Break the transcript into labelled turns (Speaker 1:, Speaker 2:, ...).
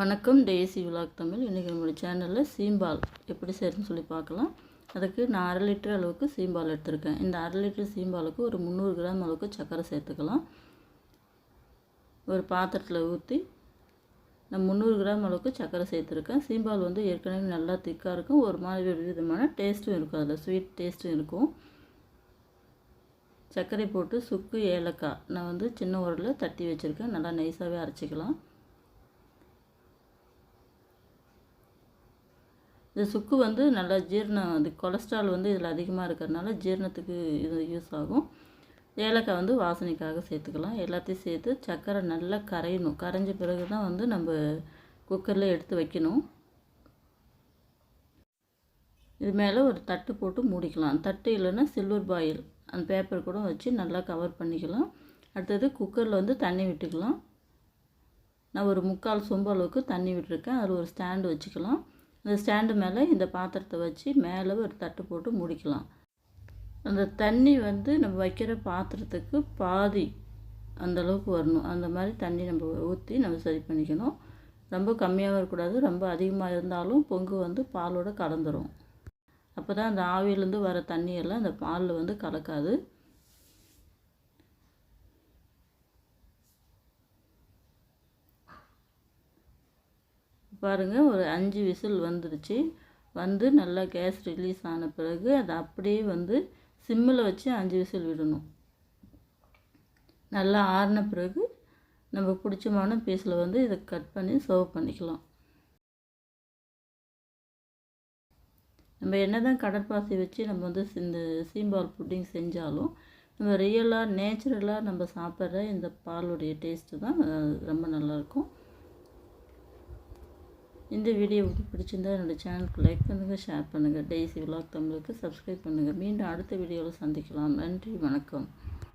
Speaker 1: வணக்கம் daisy vlog Tamil. இன்றைக்கி நம்மளுடைய சேனலில் சீம்பால் எப்படி செய்யறதுன்னு சொல்லி பார்க்கலாம். அதுக்கு நான் அரை லிட்டர் அளவுக்கு சீம்பால் எடுத்திருக்கேன். இந்த அரை லிட்டர் சீம்பாலுக்கு ஒரு முந்நூறு கிராம் அளவுக்கு சர்க்கரை சேர்த்துக்கலாம். ஒரு பாத்திரத்தில் ஊற்றி நான் முந்நூறு கிராம் அளவுக்கு சர்க்கரை சேர்த்துருக்கேன். சீம்பால் வந்து ஏற்கனவே நல்லா திக்காக இருக்கும். ஒரு மாதிரி ஒரு விதமான டேஸ்ட்டும் இருக்கும். அதில் ஸ்வீட் டேஸ்ட்டும் இருக்கும். சர்க்கரை போட்டு சுக்கு ஏலக்காய் நான் வந்து சின்ன உரலில் தட்டி வச்சுருக்கேன். நல்லா நைஸாகவே அரைச்சிக்கலாம். இந்த சுக்கு வந்து நல்லா ஜீரணம் அது கொலஸ்ட்ரால் வந்து இதில் அதிகமாக இருக்கிறதுனால ஜீரணத்துக்கு இது யூஸ் ஆகும். ஏலக்காய் வந்து வாசனைக்காக சேர்த்துக்கலாம். எல்லாத்தையும் சேர்த்து சர்க்கரை நல்லா கரையணும். கரைஞ்ச பிறகு தான் வந்து நம்ம குக்கரில் எடுத்து வைக்கணும். இது மேலே ஒரு தட்டு போட்டு மூடிக்கலாம். தட்டு இல்லைன்னா சில்வர் பாயில் அந்த பேப்பர் கூட வச்சு நல்லா கவர் பண்ணிக்கலாம். அடுத்தது குக்கரில் வந்து தண்ணி விட்டுக்கலாம். நான் ஒரு முக்கால் சொம்பு அளவுக்கு தண்ணி விட்டுருக்கேன். அதில் ஒரு ஸ்டாண்டு வச்சுக்கலாம். இந்த ஸ்டாண்டு மேலே இந்த பாத்திரத்தை வச்சு மேலே ஒரு தட்டு போட்டு முடிக்கலாம். அந்த தண்ணி வந்து நம்ம வைக்கிற பாத்திரத்துக்கு பாதி அந்தளவுக்கு வரணும். அந்த மாதிரி தண்ணி நம்ம ஊற்றி நம்ம சரி பண்ணிக்கணும். ரொம்ப கம்மியாகவும் இருக்கக்கூடாது ரொம்ப அதிகமாக இருந்தாலும் பொங்கு வந்து பாலோடு கலந்துரும். அப்போ தான் அந்த ஆவியிலேருந்து வர தண்ணியெல்லாம் அந்த பாலில் வந்து கலக்காது. பாருங்கள் ஒரு அஞ்சு விசில் வந்துடுச்சு வந்து நல்லா கேஸ் ரிலீஸ் ஆன பிறகு அதை அப்படியே வந்து சிம்மில் வச்சு அஞ்சு விசில் விடணும். நல்லா ஆறின பிறகு நம்ம பிடிச்சமான பீஸில் வந்து இதை கட் பண்ணி சர்வ் பண்ணிக்கலாம். நம்ம என்ன தான் கடற்பாசி வச்சு நம்ம வந்து இந்த சீம்பால் புட்டிங் செஞ்சாலும் நம்ம ரியலாக நேச்சுரலாக நம்ம சாப்பிட்ற இந்த பாலுடைய டேஸ்ட்டு தான் ரொம்ப நல்லாயிருக்கும். இந்த வீடியோ உங்களுக்கு பிடிச்சிருந்தா என்னோடய சேனலுக்கு லைக் பண்ணுங்கள் ஷேர் பண்ணுங்கள் டெய்ஸி விலாக் தமிழுக்கு சப்ஸ்கிரைப் பண்ணுங்கள் மீண்டும் அடுத்த வீடியோவில் சந்திக்கலாம். நன்றி வணக்கம்.